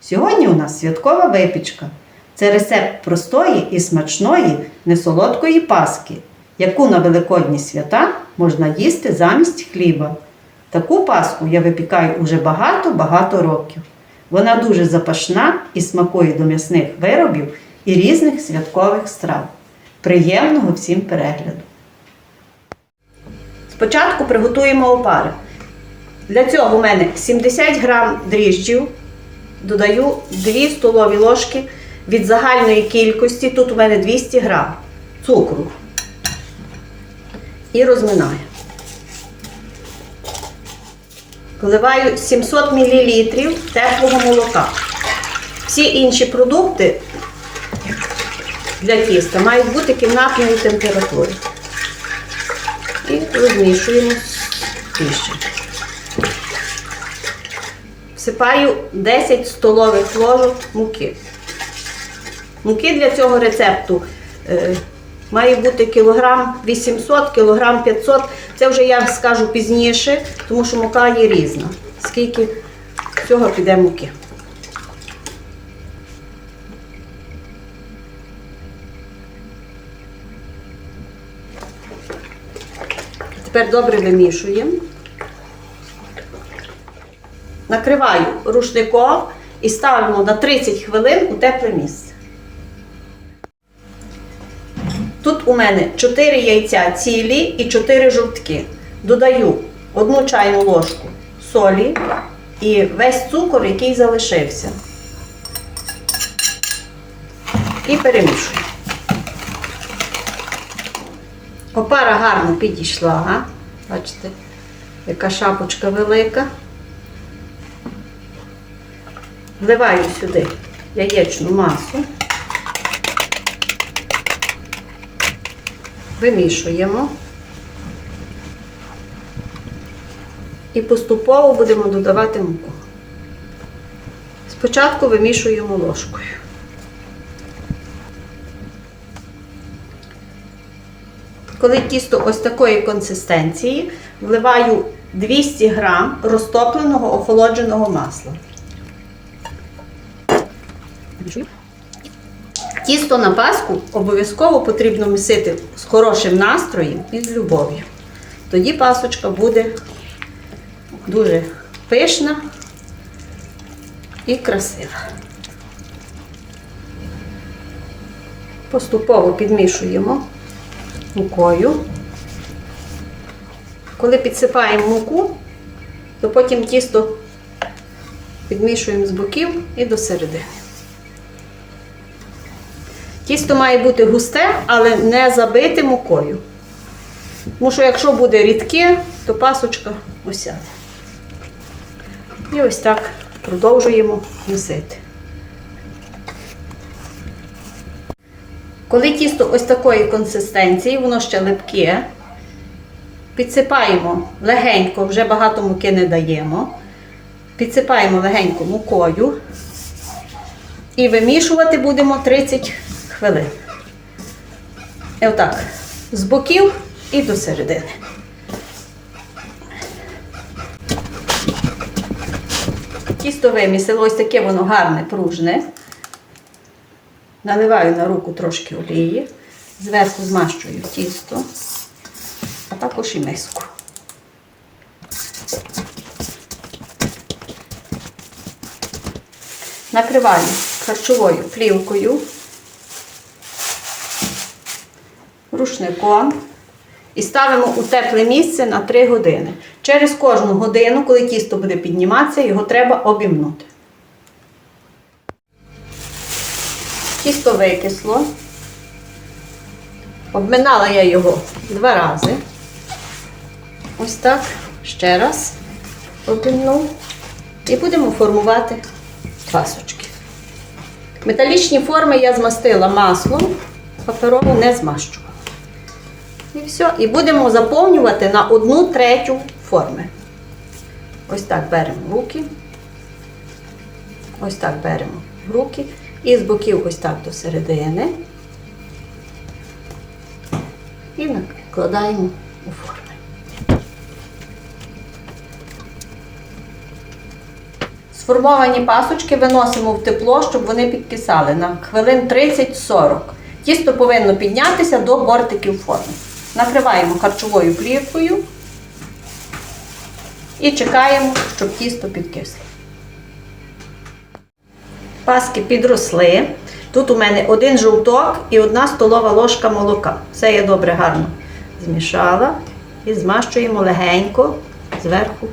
Сьогодні у нас святкова випічка. Це рецепт простої і смачної несолодкої паски, яку на великодні свята можна їсти замість хліба. Таку паску я випікаю уже багато-багато років. Вона дуже запашна і смакує до м'ясних виробів і різних святкових страв. Приємного всім перегляду! Спочатку приготуємо опари. Для цього у мене 70 грам дріжджів, додаю 2 столові ложки від загальної кількості, тут у мене 200 грам цукру. І розминаю. Вливаю 700 мл теплого молока. Всі інші продукти для тіста мають бути кімнатної температури. І розмішуємо більше. Всипаю 10 столових ложок муки. Муки для цього рецепту е, має бути кілограм 800, кілограм 500. Це вже я скажу пізніше, тому що мука є різна. Скільки цього піде муки. Тепер добре вимішуємо. Накриваю рушником і ставимо на 30 хвилин у тепле місце. Тут у мене 4 яйця цілі і 4 жовтки. Додаю 1 чайну ложку солі і весь цукор, який залишився. І перемішую. Опара гарно підійшла, бачите, яка шапочка велика. Вливаю сюди яєчну масу, вимішуємо і поступово будемо додавати муку. Спочатку вимішуємо ложкою. Коли тісто ось такої консистенції, вливаю 200 грам розтопленого охолодженого масла. Тісто на паску обов'язково потрібно місити з хорошим настроєм і з любов'ю. Тоді пасочка буде дуже пишна і красива. Поступово підмішуємо мукою. Коли підсипаємо муку, то потім тісто підмішуємо з боків і до середини. Тісто має бути густе, але не забите мукою. Тому що якщо буде рідке, то пасочка осяде. І ось так продовжуємо місити. Коли тісто ось такої консистенції, воно ще липке, підсипаємо легенько, вже багато муки не даємо. Підсипаємо легенько мукою і вимішувати будемо 30 хвилин. І отак, з боків і до середини. Тісто вимісило, ось таке воно гарне, пружне. Наливаю на руку трошки олії, зверху змащую тісто, а також і миску. Накриваю харчовою плівкою, рушником і ставимо у тепле місце на 3 години. Через кожну годину, коли тісто буде підніматися, його треба обімнути. Тісто викисло. Обминала я його два рази. Ось так. Ще раз обминув. І будемо формувати пасочки. Металічні форми я змастила маслом, паперову не змащувала. І все. І будемо заповнювати на одну третю форми. Ось так беремо руки. Ось так беремо руки. І з боків ось так до середини. І накладаємо у форми. Сформовані пасочки виносимо в тепло, щоб вони підкисали на хвилин 30-40. Тісто повинно піднятися до бортиків форми. Накриваємо харчовою плівкою і чекаємо, щоб тісто підкисло. Паски підросли. Тут у мене один жовток і одна столова ложка молока. Все я добре гарно змішала і змащуємо легенько зверху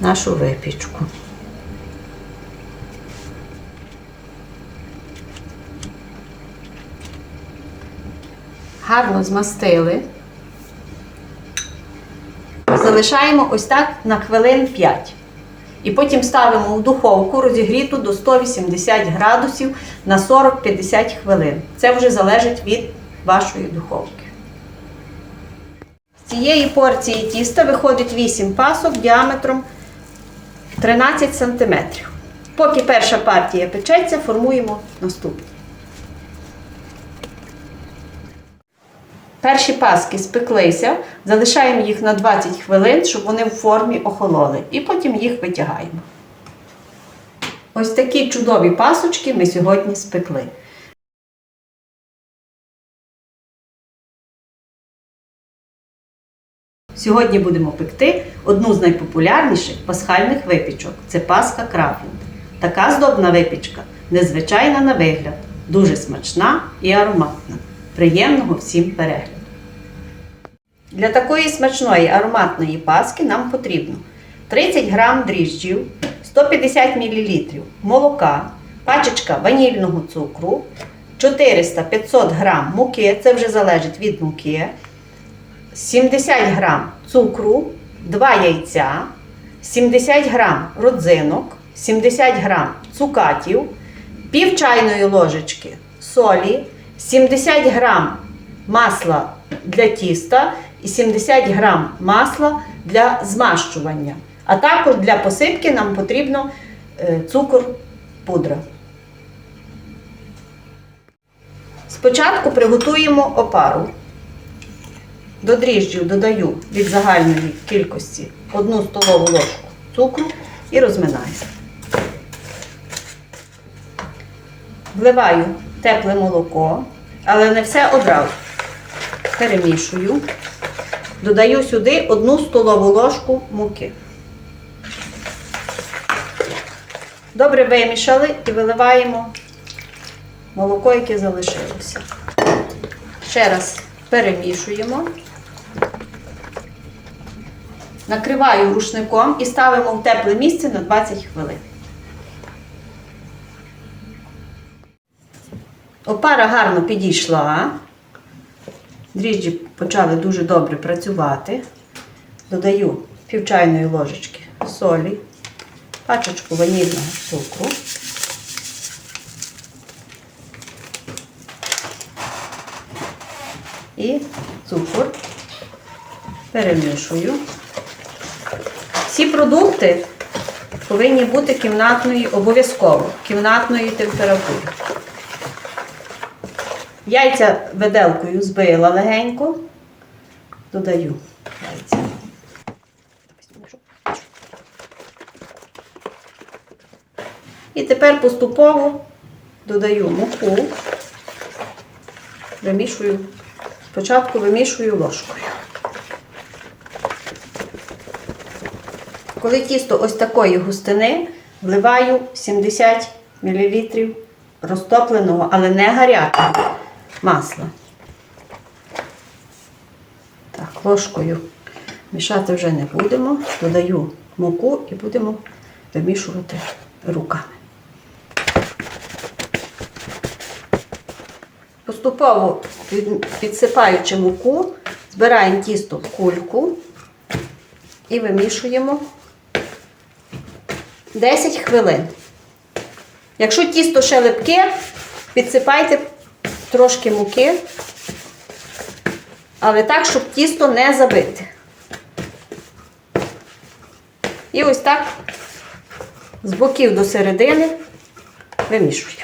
нашу випічку. Гарно змастили. Залишаємо ось так на хвилин 5. І потім ставимо в духовку розігріту до 180 градусів на 40-50 хвилин. Це вже залежить від вашої духовки. З цієї порції тіста виходить 8 пасок діаметром 13 см. Поки перша партія печеться, формуємо наступну. Перші паски спеклися, залишаємо їх на 20 хвилин, щоб вони в формі охололи. І потім їх витягаємо. Ось такі чудові пасочки ми сьогодні спекли. Сьогодні будемо пекти одну з найпопулярніших пасхальних випічок це паска крафінг. Така здобна випічка незвичайна на вигляд, дуже смачна і ароматна. Приємного всім перегляду! Для такої смачної ароматної паски нам потрібно 30 г дріжджів, 150 мл молока, пачечка ванільного цукру, 400-500 г муки, це вже залежить від муки, 70 г цукру, 2 яйця, 70 г родзинок, 70 г цукатів, пів чайної ложечки солі, 70 г масла для тіста і 70 г масла для змащування. А також для посипки нам потрібно е, цукор пудра. Спочатку приготуємо опару. До дріжджів додаю від загальної кількості 1 столову ложку цукру і розминаю. Вливаю тепле молоко, але не все одразу. Перемішую. Додаю сюди 1 столову ложку муки. Добре вимішали і виливаємо молоко, яке залишилося. Ще раз перемішуємо. Накриваю рушником і ставимо в тепле місце на 20 хвилин. Опара гарно підійшла. Дріжджі почали дуже добре працювати. Додаю пів чайної ложечки солі, пачечку ванільного цукру. І цукор. Перемішую. Всі продукти повинні бути кімнатної, обов'язково кімнатної температури. Яйця виделкою збила легенько, додаю яйця. І тепер поступово додаю муку, вимішую, спочатку вимішую ложкою. Коли тісто ось такої густини, вливаю 70 мл розтопленого, але не гарячого масла. Так, ложкою мішати вже не будемо. Додаю муку і будемо вимішувати руками. Поступово підсипаючи муку, збираємо тісто в кульку і вимішуємо 10 хвилин. Якщо тісто ще липке, підсипайте трошки муки, але так, щоб тісто не забити. І ось так з боків до середини вимішуємо.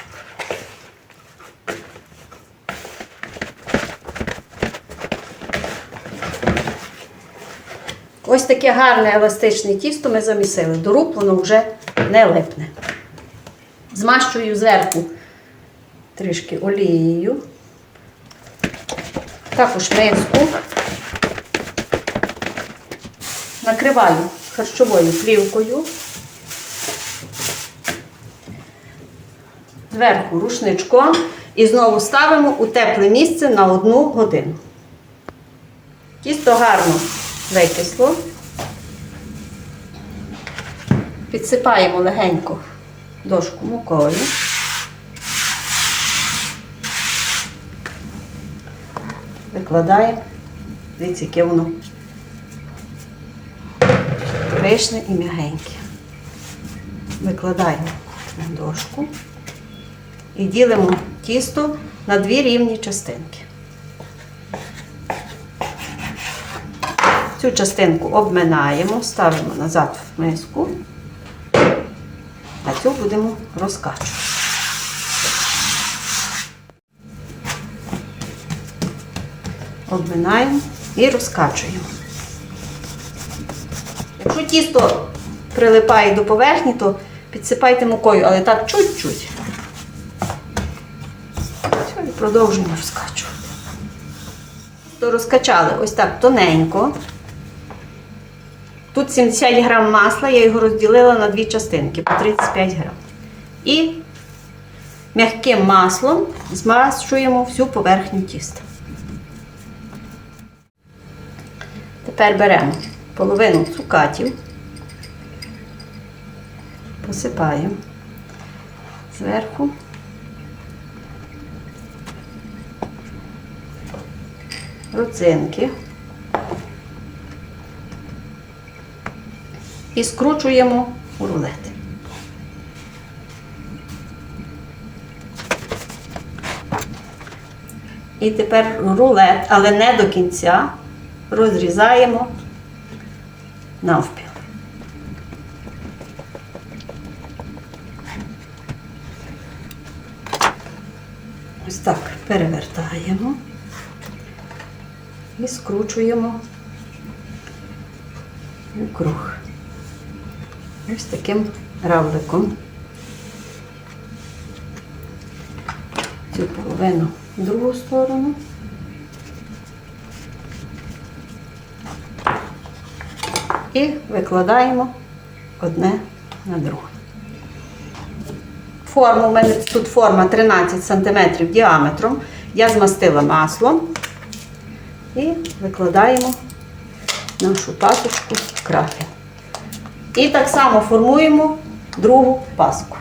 Ось таке гарне еластичне тісто ми замісили. До рук воно вже не липне. Змащую зверху трішки олією. Також миску. Накриваю харчовою плівкою. Зверху рушничком і знову ставимо у тепле місце на одну годину. Тісто гарно викисло. Підсипаємо легенько дошку мукою. Викладаємо. Дивіться, яке воно пишне і м'ягеньке. Викладаємо на дошку і ділимо тісто на дві рівні частинки. Цю частинку обминаємо, ставимо назад в миску, а цю будемо розкачувати. Обминаємо і розкачуємо. Якщо тісто прилипає до поверхні, то підсипайте мукою, але так чуть-чуть. І продовжуємо розкачувати. То розкачали ось так тоненько. Тут 70 грам масла, я його розділила на дві частинки по 35 грам. І м'яким маслом змащуємо всю поверхню тіста. Тепер беремо половину цукатів, посипаємо зверху. Родзинки. І скручуємо у рулети. І тепер рулет, але не до кінця, розрізаємо навпіл. Ось так перевертаємо і скручуємо у круг. Ось таким равликом. Цю половину в другу сторону. І викладаємо одне на друге. Форму, у мене тут форма 13 см діаметром. Я змастила маслом і викладаємо нашу пасочку крафі. І так само формуємо другу паску.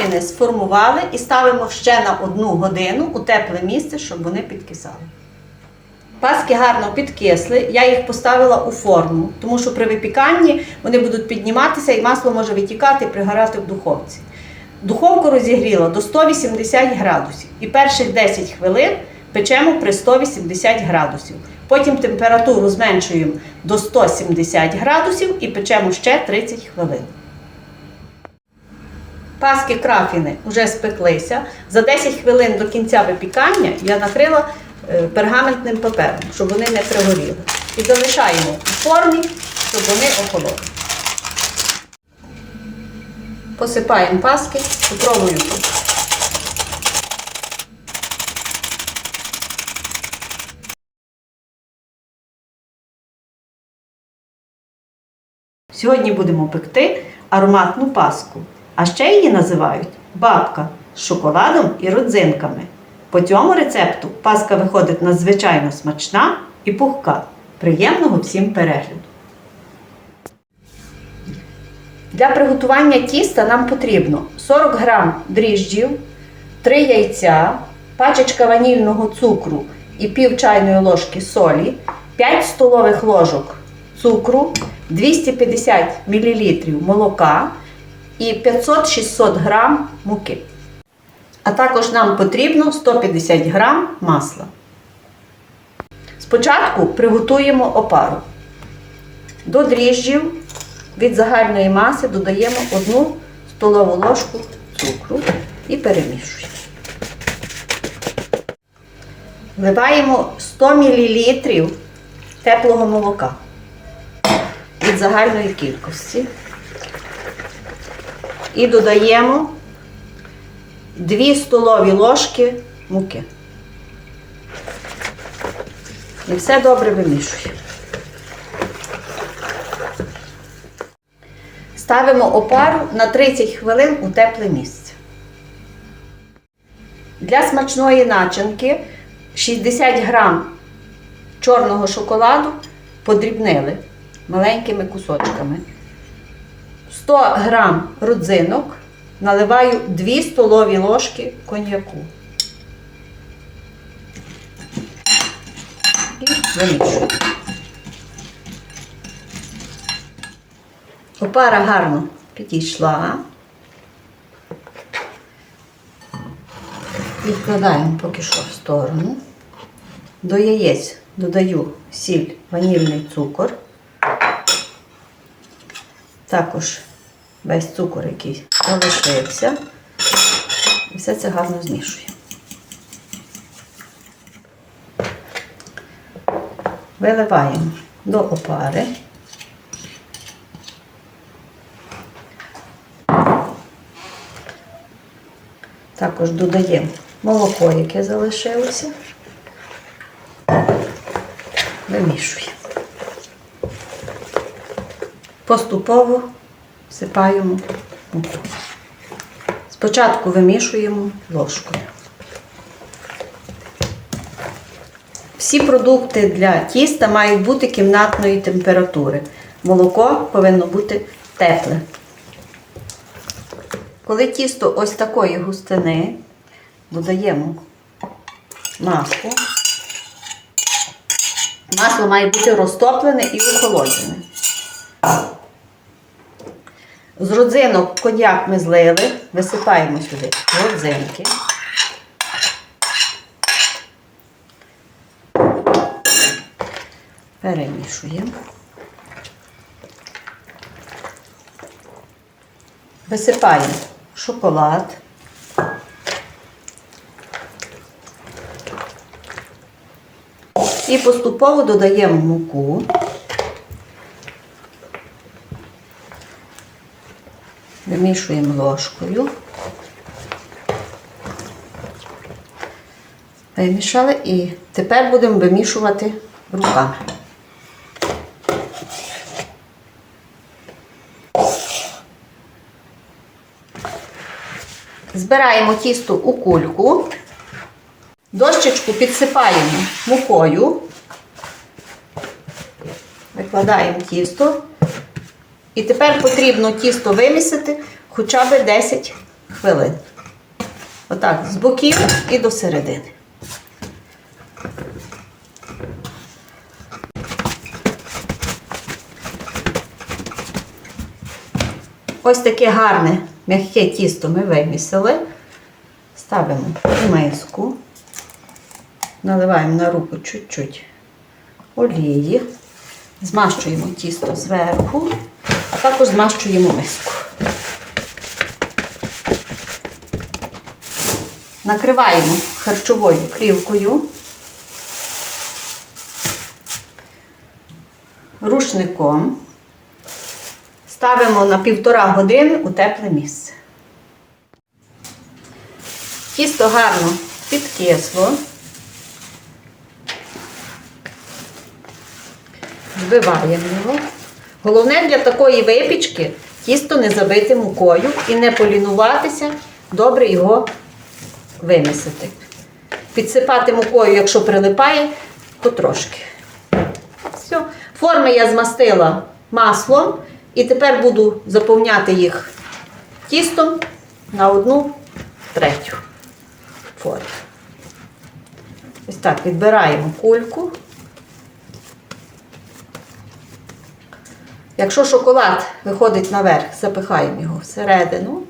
Крафіни сформували і ставимо ще на одну годину у тепле місце, щоб вони підкисали. Паски гарно підкисли, я їх поставила у форму, тому що при випіканні вони будуть підніматися і масло може витікати і пригорати в духовці. Духовку розігріла до 180 градусів і перших 10 хвилин печемо при 180 градусів. Потім температуру зменшуємо до 170 градусів і печемо ще 30 хвилин. Паски крафіни вже спеклися. За 10 хвилин до кінця випікання я накрила е, пергаментним папером, щоб вони не пригоріли. І залишаємо у формі, щоб вони охололи. Посипаємо паски цукровою. Сьогодні будемо пекти ароматну паску, а ще її називають бабка з шоколадом і родзинками. По цьому рецепту паска виходить надзвичайно смачна і пухка. Приємного всім перегляду! Для приготування тіста нам потрібно 40 г дріжджів, 3 яйця, пачечка ванільного цукру і пів чайної ложки солі, 5 столових ложок цукру, 250 мл молока і 500-600 г муки. А також нам потрібно 150 г масла. Спочатку приготуємо опару. До дріжджів від загальної маси додаємо 1 столову ложку цукру і перемішуємо. Вливаємо 100 мл теплого молока від загальної кількості. І додаємо 2 столові ложки муки. І все добре вимішуємо. Ставимо опару на 30 хвилин у тепле місце. Для смачної начинки 60 грам чорного шоколаду подрібнили маленькими кусочками. 100 грам родзинок наливаю 2 столові ложки коньяку. І вимішую. Опара гарно підійшла. Відкладаємо поки що в сторону. До яєць додаю сіль, ванільний цукор. Також весь цукор, який залишився. І все це гарно змішую. Виливаємо до опари. Також додаємо молоко, яке залишилося. Вимішуємо. Поступово всипаємо муку. Спочатку вимішуємо ложкою. Всі продукти для тіста мають бути кімнатної температури. Молоко повинно бути тепле. Коли тісто ось такої густини, додаємо масло. Масло має бути розтоплене і охолоджене. З родзинок коньяк ми злили, висипаємо сюди родзинки. Перемішуємо. Висипаємо шоколад. І поступово додаємо муку. Вимішуємо ложкою. Вимішали і тепер будемо вимішувати руками. Збираємо тісто у кульку, дощечку підсипаємо мукою, викладаємо тісто. І тепер потрібно тісто вимісити хоча б 10 хвилин. Отак, з боків і до середини. Ось таке гарне м'яке тісто ми вимісили. Ставимо в миску, наливаємо на руку чуть-чуть олії, змащуємо тісто зверху, також змащуємо миску. Накриваємо харчовою плівкою, рушником. Ставимо на півтора години у тепле місце. Тісто гарно підкисло. Збиваємо його. Головне для такої випічки тісто не забити мукою і не полінуватися, добре його вимісити. Підсипати мукою, якщо прилипає, потрошки. Все. Форми я змастила маслом. І тепер буду заповняти їх тістом на одну третю форму. Ось так відбираємо кульку. Якщо шоколад виходить наверх, запихаємо його всередину.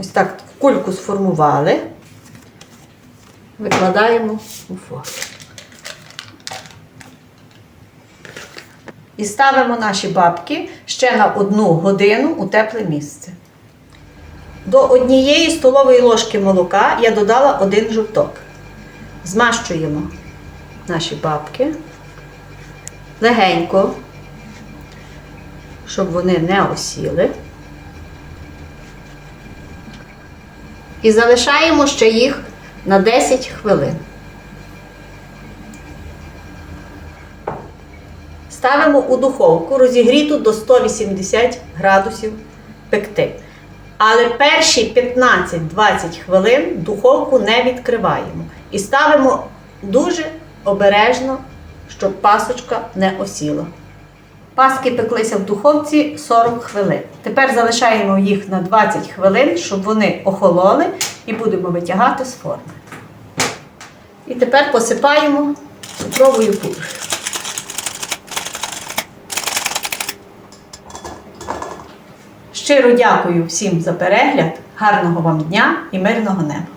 Ось так кульку сформували. Викладаємо у форму. І ставимо наші бабки ще на одну годину у тепле місце. До однієї столової ложки молока я додала один жовток. Змащуємо наші бабки легенько, щоб вони не осіли. І залишаємо ще їх на 10 хвилин. Ставимо у духовку розігріту до 180 градусів пекти. Але перші 15-20 хвилин духовку не відкриваємо. І ставимо дуже обережно, щоб пасочка не осіла. Паски пеклися в духовці 40 хвилин. Тепер залишаємо їх на 20 хвилин, щоб вони охололи, і будемо витягати з форми. І тепер посипаємо цукровою пудрою. Щиро дякую всім за перегляд, гарного вам дня і мирного неба!